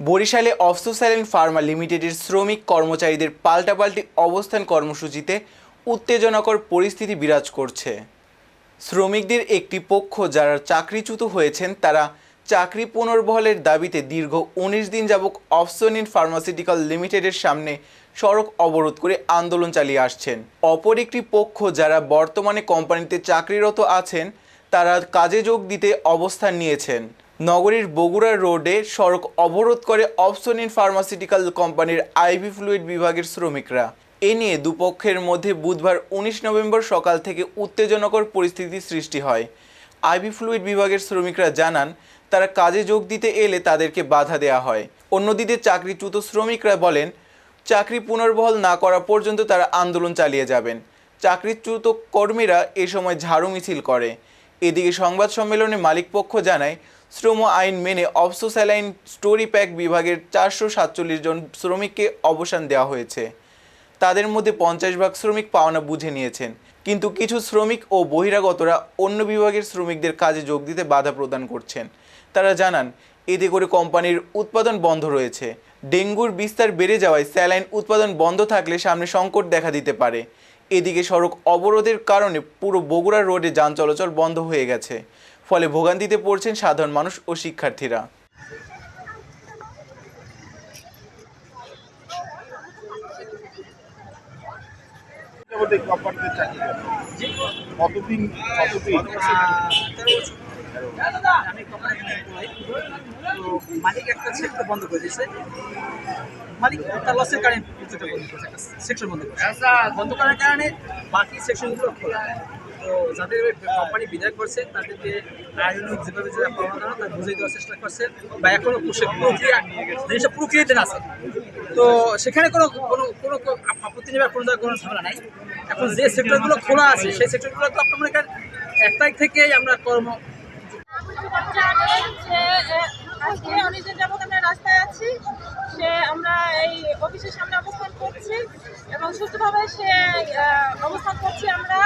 বরিশালে অফসোসাইলেন্ট ফার্মা লিমিটেডের শ্রমিক কর্মচারীদের পাল্টাপাল্টি অবস্থান কর্মসূচিতে উত্তেজনাকর পরিস্থিতি বিরাজ করছে। শ্রমিকদের একটি পক্ষ যারা চাকরিচ্যুত হয়েছেন, তারা চাকরি পুনর্বহলের দাবিতে দীর্ঘ উনিশ দিন যাবৎ অফসোনিন ফার্মাসিউটিক্যাল লিমিটেডের সামনে সড়ক অবরোধ করে আন্দোলন চালিয়ে আসছেন। অপর একটি পক্ষ যারা বর্তমানে কোম্পানিতে চাকরিরত আছেন, তারা কাজে যোগ দিতে অবস্থান নিয়েছেন। নগরীর বগুড়া রোডে সড়ক অবরোধ করে অপসোনিন ফার্মাসিউটিক্যাল কোম্পানির আইভি ফ্লুইড বিভাগের শ্রমিকরা। এ নিয়ে দুপক্ষের মধ্যে বুধবার উনিশ নভেম্বর সকাল থেকে উত্তেজনকর পরিস্থিতি সৃষ্টি হয়। আইভি ফ্লুইড বিভাগের শ্রমিকরা জানান, তারা কাজে যোগ দিতে এলে তাদেরকে বাধা দেওয়া হয়। অন্যদিকে চাকরিচ্যুত শ্রমিকরা বলেন, চাকরি পুনর্বহাল না করা পর্যন্ত তারা আন্দোলন চালিয়ে যাবেন। চাকরিচ্যুত কর্মীরা এ সময় ঝাড়ু মিছিল করে। এদিকে সংবাদ সম্মেলনে মালিকপক্ষ জানায়, শ্রম আইন মেনে অফসোস্যালাইন স্টোরি প্যাক বিভাগের চারশো সাতচল্লিশ জন শ্রমিককে অবসান দেওয়া হয়েছে। তাদের মধ্যে পঞ্চাশ ভাগ শ্রমিক পাওনা বুঝে নিয়েছেন। কিন্তু কিছু শ্রমিক ও বহিরাগতরা অন্য বিভাগের শ্রমিকদের কাজে যোগ দিতে বাধা প্রদান করছেন। তারা জানান, এতে করে কোম্পানির উৎপাদন বন্ধ রয়েছে। ডেঙ্গুর বিস্তার বেড়ে যাওয়ায় স্যালাইন উৎপাদন বন্ধ থাকলে সামনে সংকট দেখা দিতে পারে। এদিকে সড়ক অবরোধের কারণে পুরো বগুড়া রোডে যান চলাচল বন্ধ হয়ে গেছে। ফলে ভোগান্তিতে পড়ছেন সাধারণ মানুষ ও শিক্ষার্থীরা। কতদিন কতদিন? আমি তো মালিক একটা সেক্টর বন্ধ করে দিয়েছে। মালিক তার লসের কারণে কিছুটা বন্ধ করেছে একটা সেকশন বন্ধ করেছে। বন্ধ করার কারণে বাকি সেকশনগুলো খোলা। তো যাদের কোম্পানি বিদায় করছে তাদেরকে আইনিক যেভাবে যায় বুঝিয়ে দেওয়ার চেষ্টা করছে বা এখনও সে প্রক্রিয়া জিনিসটা প্রক্রিয়াতে আছে। তো সেখানে কোনো কোনো কোনো আপত্তি নেবার কোনো কোনো ঝামেলা নাই। এখন যে সেক্টরগুলো খোলা আছে সেই সেক্টরগুলো তো আপনার মনে করেন এক তারিখ থেকেই আমরা কর্ম যে আজকে অনেকদিন যাবত আমরা রাস্তায় আছি, সে আমরা এই অফিসের সামনে অবস্থান করছি এবং সুস্থভাবে সে অবস্থান করছি আমরা।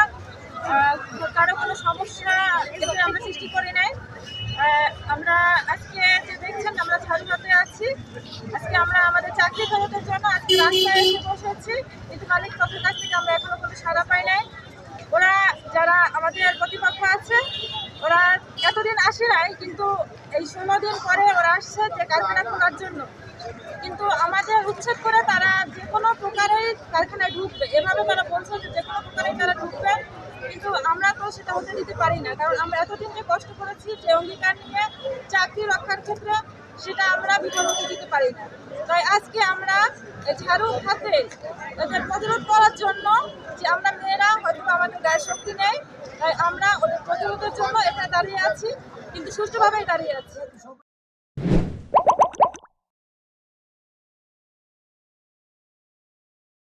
কারও কোনো সমস্যা এতে আমরা সৃষ্টি করি নাই। আমরা আজকে দেখছেন আমরা ঝাড়ুহাতে আছি। আজকে আমরা আমাদের চাকরি ফেরতের জন্য আজকে রাস্তায় এসে বসেছি। কিন্তু মালিক পক্ষের কাছ থেকে আমরা এখনও কোনো সাড়া পাই নাই ওরা যারা আমাদের প্রতিপক্ষ আছে ওরা এতদিন নাই কিন্তু এই ষোলো দিন পরে ওরা আসছে যে কারখানা খোলার জন্য। কিন্তু আমাদের উচ্ছেদ করে তারা যে কোনো প্রকারেই কারখানায় ঢুকবে। এভাবে তারা বলছে যে যে কোনো প্রকারেই তারা ঢুকবে। কিন্তু আমরা তো সেটা হতে দিতে পারি না, কারণ আমরা এতদিন যে কষ্ট করেছি যে অঙ্গীকার নিয়ে চাকরি রক্ষার ক্ষেত্রে সেটা আমরা বিফল দিতে পারি না। তাই আজকে আমরা ঝাড়ু হাতে এদের প্রতিরোধ করার জন্য যে আমরা মেয়েরা হয়তো আমাদের গায়ে শক্তি নেই, তাই আমরা ওদের প্রতিরোধের জন্য এখানে দাঁড়িয়ে আছি। কিন্তু সুষ্ঠুভাবেই দাঁড়িয়ে আছি।